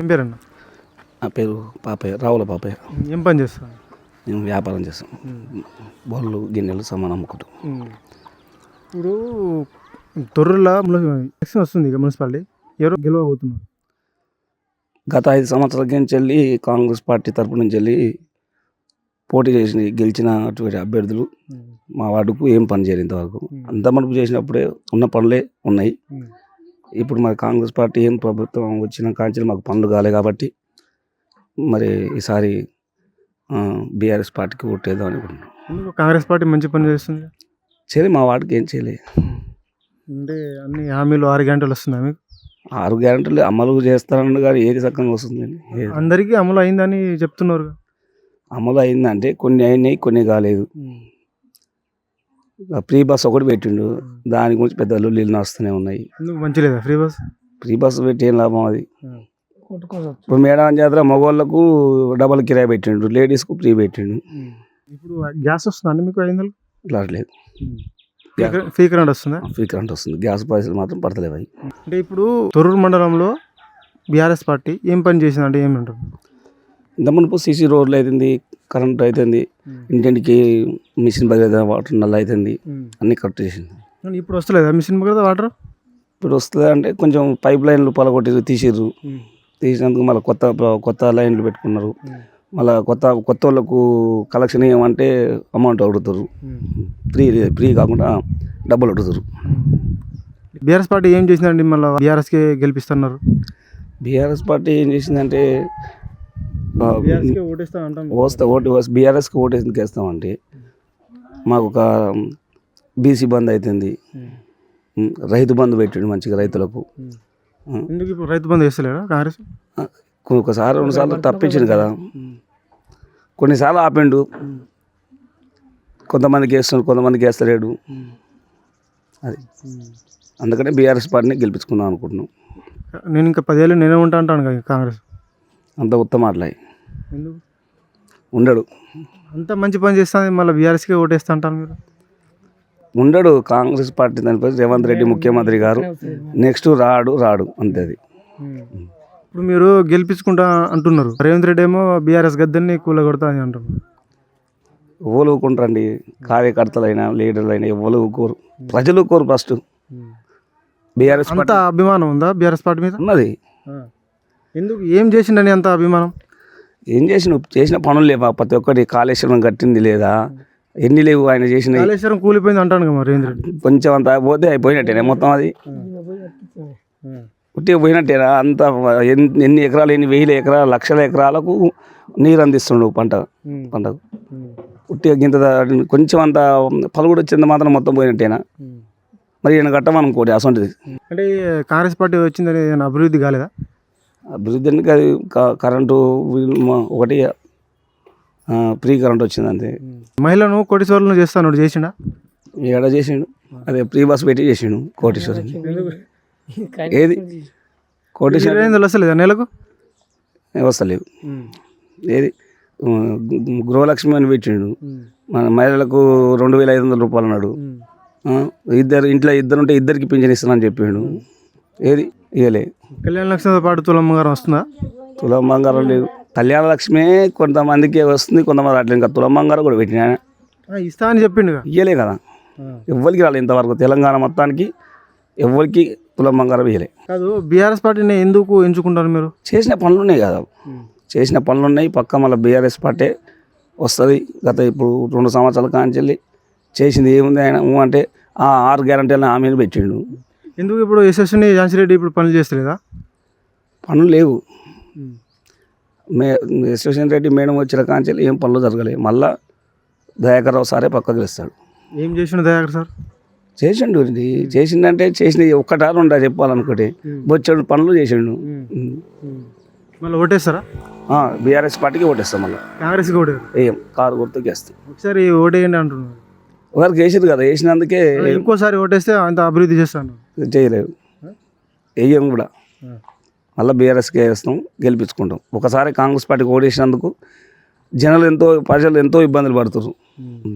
ఏం పేరన్న? నా పేరు పాపయ్య రావుల పాపయ్య. ఏం పని చేస్తాను మేము వ్యాపారం చేస్తాం బొల్లు గిన్నెలు సామాన్ అమ్ముకుంటాం. ఇప్పుడు తొర్రుల ఎలక్షన్ వస్తుంది ఇక మున్సిపాలిటీ. ఎవరు గెలవబోతున్నారు? గత ఐదు సంవత్సరాల నుంచి వెళ్ళి కాంగ్రెస్ పార్టీ తరపు నుంచి వెళ్ళి పోటీ చేసి గెలిచినటువంటి అభ్యర్థులు మా వార్డుకు ఏం పని చేయలేదు ఇంతవరకు. అంత మనుపు చేసినప్పుడే ఉన్న పనులే ఉన్నాయి. ఇప్పుడు మరి కాంగ్రెస్ పార్టీ ఏం ప్రభుత్వం వచ్చిన కాంచెలు మాకు పనులు కాలే కాబట్టి మరి ఈసారి బీఆర్ఎస్ పార్టీకి ఓటేద్దాం అనుకుంటున్నాం. కాంగ్రెస్ పార్టీ మంచి పని చేస్తుంది? చేయలే మా వార్డుకి ఏం చేయలే. అంటే అన్ని హామీలు ఆరు గంటలు వస్తుందా మీకు? ఆరు గ్యారెంటీలు అమలు చేస్తారని కానీ ఏది సక్కంగా వస్తుందండి అందరికీ అమలు అయిందని చెప్తున్నారు. అమలు అయిందంటే కొన్ని అయినాయి కొన్ని కాలేదు. ఫ్రీ బస్ ఒకటి పెట్టిండు. దాని గురించి పెద్ద లొల్లీలు నడుస్తూనే ఉన్నాయి. ఎందుకు మంచి లేదా ఫ్రీ బస్? ఫ్రీ బస్ పెట్టి ఏం లాభం అది? ఇప్పుడు మేడారం జాతర మగవాళ్ళకు డబల్ కిరాయి పెట్టిండు. లేడీస్కు ఫ్రీ పెట్టిండు. ఇప్పుడు గ్యాస్ వస్తుందా మీకు ఐదు వందలు ఇట్లా లేదు ఫ్రీ కరెంట్ వస్తుందా? ఫ్రీ కరెంట్ వస్తుంది. గ్యాస్ పైసలు మాత్రం పడతలేవు అవి. అంటే ఇప్పుడు తొర్రూరు మండలంలో బీఆర్ఎస్ పార్టీ ఏం పని చేసిందంటే ఏమంటారు? ఇంత మునుపు సీసీ రోడ్లు అవుతుంది కరెంట్ అవుతుంది ఇంటింటికి మిషన్ బదిలీ వాటర్ నల్ల అవుతుంది అన్నీ కరెక్ట్ చేసింది. ఇప్పుడు వస్తలేదా మిషన్ కదా వాటర్? ఇప్పుడు వస్తుంది అంటే కొంచెం పైప్ లైన్లు పలగొట్టి తీసిర్రు. తీసినందుకు మళ్ళీ కొత్త కొత్త లైన్లు పెట్టుకున్నారు. మళ్ళీ కొత్త కొత్త వాళ్ళకు కలెక్షన్ ఏమంటే అమౌంట్ అడుగుతారు. ఫ్రీ ఫ్రీ కాకుండా డబ్బులు అడుగుతారు. బీఆర్ఎస్ పార్టీ ఏం చేసిందండి మళ్ళీ? బీఆర్ఎస్కి గెలిపిస్తున్నారు. బీఆర్ఎస్ పార్టీ ఏం చేసిందంటే వస్తే ఓటు బీఆర్ఎస్కి ఓటు ఎందుకు వేస్తామంటే మాకు ఒక బీసీ బంద్ అవుతుంది రైతు బంధు పెట్టిండు మంచిగా రైతులకు. ఉమ్, ఎందుకు ఇప్పుడు రైతు బంధు వేస్తలేరా కాంగ్రెస్? ఒకసారి రెండు సార్లు తప్పించిండు కదా. కొన్నిసార్లు ఆపిండు. కొంతమందికి వేస్తున్నాడు కొంతమందికి వేస్తలేడు అది. అందుకనే బీఆర్ఎస్ పార్టీని గెలిపించుకుందాం అనుకుంటున్నాం. నేను ఇంకా పదేళ్ళు నేనే ఉంటా అంటాను కదా కాంగ్రెస్. అంత ఉత్తమ అట్లాయి ఎందుకు? ఉండడు. అంత మంచి పని చేస్తాను మళ్ళీ బీఆర్ఎస్కి ఓటేస్తా అంటాను మీరు? ఉండడు కాంగ్రెస్ పార్టీ దానిపై రేవంత్ రెడ్డి ముఖ్యమంత్రి గారు. నెక్స్ట్ రాడు రాడు అంతే అది. ఇప్పుడు మీరు గెలిపించుకుంటా అంటున్నారు. రేవంత్ రెడ్డి ఏమో బీఆర్ఎస్ గద్దెని కూలగొడతా అని అంటున్నారు. ఎవరు ఊరుకుంటారండి కార్యకర్తలైనా లీడర్లైనా ఎవరు ఊరుకోరు ప్రజలు ఊరుకోరు ఫస్ట్. బీఆర్ఎస్ అంత అభిమానం ఉందా బీఆర్ఎస్ పార్టీ మీద? ఉన్నది. ఎందుకు? ఏం చేసిండని అంత అభిమానం? ఏం చేసిన చేసిన పనులు లేవా? ప్రతి ఒక్కటి కాళేశ్వరం కట్టింది లేదా? ఎన్ని లేవు ఆయన చేసిన కాళేశ్వరం కూలిపోయింది అంటాను మరి కొంచెం అంత పోతే అయిపోయినట్టేనా మొత్తం అది. ఉట్టిగా పోయినట్టేనా? అంత ఎన్ని ఎకరాలు ఎన్ని వేల ఎకరాలు లక్షల ఎకరాలకు నీరు అందిస్తుండు పంట పంటకు. ఉట్టిగా గింత కొంచెం అంత పలుగుడు వచ్చింది మాత్రం మొత్తం పోయినట్టేనా? మరి ఈయన కట్టమనుకోండి అసంటిది. అంటే కాంగ్రెస్ పార్టీ వచ్చిందని అభివృద్ధి కాలేదా? అభివృద్ధి అంటే అది కరెంటు ఒకటి ఫ్రీ కరెంట్ వచ్చింది అంతే మహిళను కోటీశ్వరులను చేస్తాను చేసిండా? ఏడ చేసిండు. అదే ఫ్రీ బస్ పెట్టి చేసిండు కోటేశ్వరం ఏది? కోటేశ్వరం వస్తలేదా నెలకు? వస్తలేవు. ఏది? గృహలక్ష్మి అని పెట్టిండు. మన మహిళలకు రెండు వేల ఐదు వందల రూపాయలు అన్నాడు. ఇద్దరు ఇంట్లో ఇద్దరు ఉంటే ఇద్దరికి పింఛన్ ఇస్తానని చెప్పిండు. ఏది? ఇవ్వలే కళ్యాణ లక్ష్మితో పాటు గారు వస్తుందా? తులం బంగారం లేదు. కళ్యాణ లక్ష్మి కొంతమందికి వస్తుంది కొంతమంది రావట్లేదు. ఇంకా తులం బంగారం కూడా పెట్టినా ఇస్తా అని చెప్పిండుగా? ఇయ్యలే కదా. ఎవ్వరికి రాలేదు ఇంతవరకు తెలంగాణ మొత్తానికి. ఎవ్వరికి తులం బంగారం ఇయ్యలే. కాదు బీఆర్ఎస్ పార్టీని ఎందుకు ఎంచుకుంటారు మీరు? చేసిన పనులు ఉన్నాయి కదా చేసిన పనులు ఉన్నాయి పక్క మళ్ళీ బీఆర్ఎస్ పార్టీ వస్తుంది. గత ఇప్పుడు రెండు సంవత్సరాల కాంచెల్లి చేసింది ఏముంది ఆయన? అంటే ఆ ఆరు గ్యారంటీలను హామీలు పెట్టిండు. ఎందుకు ఇప్పుడు యశస్విని ఝాన్సీ రెడ్డి ఇప్పుడు పనులు చేస్తలేదా? పనులు లేవు. మే యశ్వసన్ రెడ్డి మేడం వచ్చిన కాంచెల్లి ఏం పనులు జరగలేదు. మళ్ళా దయాకర్ రావు సారే పక్కకు గెలుస్తాడు ఏం చేసిండు దయాకర్ సార్? చేసిండు ఇది చేసిందంటే చేసిన ఒక్కటా రెండా చెప్పాలనుకోటి. బొచ్చాడు పనులు చేసిండు. మళ్ళీ ఓటేస్తారా? బీఆర్ఎస్ పార్టీకి ఓటేస్తాం మళ్ళీ. కాంగ్రెస్కి ఓటేరు ఏం కారు గుర్తుకి వేస్తాం. ఒకసారి ఓటేయండి అంటున్నారు. ఒకరికి వేసారు కదా వేసినందుకే ఇంకోసారి ఓటేస్తే అంత అభివృద్ధి చేస్తాను. చేయలేదు. వేయం కూడా. మళ్ళీ బీఆర్ఎస్కే వేస్తాం గెలిపించుకుంటాం. ఒకసారి కాంగ్రెస్ పార్టీకి ఓడేసినందుకు జనాలు ఎంతో ప్రజలు ఎంతో ఇబ్బందులు పడుతున్నారు.